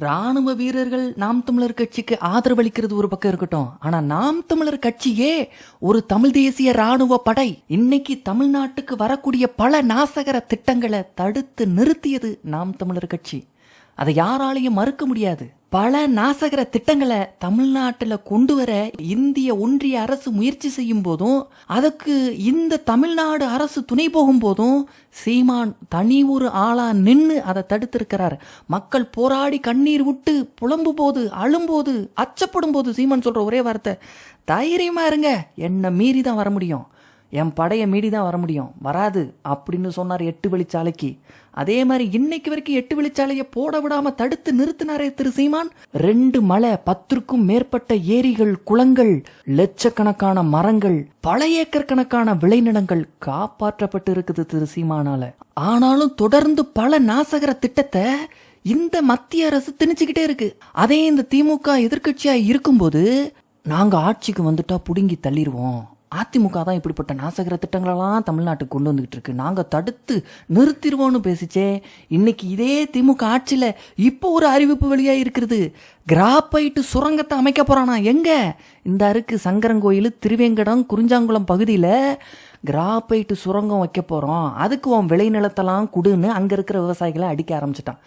ராணுவ வீரர்கள் நாம் தமிழர் கட்சிக்கு ஆதரவளிக்கிறது ஒரு பக்கம் இருக்கட்டும். ஆனா நாம் தமிழர் கட்சியே ஒரு தமிழ் தேசிய ராணுவ படை. இன்னைக்கு தமிழ்நாட்டுக்கு வரக்கூடிய பல நாசகர திட்டங்களை தடுத்து நிறுத்தியது நாம் தமிழர் கட்சி. அதை யாராலையும் மறுக்க முடியாது. பல நாசகர திட்டங்களை தமிழ்நாட்டில் கொண்டு வர இந்திய ஒன்றிய அரசு முயற்சி செய்யும் போதும் அதுக்கு இந்த தமிழ்நாடு அரசு துணை போகும் போதும் சீமான் தனி ஒரு ஆளா நின்று அதை தடுத்திருக்கிறார். மக்கள் போராடி கண்ணீர் விட்டு புலம்பும் போது அழும்போது அச்சப்படும் போது சீமான் சொல்ற ஒரே வார்த்தை தைரியமா இருங்க என்னை மீறி தான் வர முடியும். என் படையை மீறி தான் வர முடியும். வராது அப்படின்னு சொன்னார் எட்டு வழிச்சாலைக்கு அதே மாதிரி இன்னைக்கு வரைக்கும் எட்டு வழிச்சாலையை போட விடாம தடுத்து நிறுத்தினாரே திரு சீமான். ரெண்டு மலை பத்திற்கும் மேற்பட்ட ஏரிகள் குளங்கள் லட்சக்கணக்கான மரங்கள் பல ஏக்கர் கணக்கான விளைநிலங்கள் காப்பாற்றப்பட்டு இருக்குது திரு சீமானால. ஆனாலும் தொடர்ந்து பல நாசகர திட்டத்தை இந்த மத்திய அரசு திணிச்சுக்கிட்டே இருக்கு. அதே இந்த திமுக எதிர்கட்சியா இருக்கும்போது நாங்க ஆட்சிக்கு வந்துட்டா புடுங்கி தள்ளிடுவோம் அதிமுக தான் இப்படிப்பட்ட நாசகர திட்டங்களெல்லாம் தமிழ்நாட்டுக்கு கொண்டு வந்துகிட்டு இருக்கு. நாங்க தடுத்து நிறுத்திடுவோம்னு பேசிச்சே இன்னைக்கு இதே திமுக ஆட்சியில இப்போ ஒரு அறிவிப்பு வெளியா இருக்கிறது. கிராப்பைட்டு சுரங்கத்தை அமைக்க போறானா? எங்க? இந்த அருக்கு சங்கரங்கோயில் திருவேங்கடம் குறிஞ்சாங்குளம் பகுதியில் கிராப்பைட்டு சுரங்கம் வைக்க போறோம். அதுக்கு உன் விளைநிலத்தெல்லாம் குடுன்னு அங்க இருக்கிற விவசாயிகளை அடிக்க ஆரம்பிச்சிட்டான்.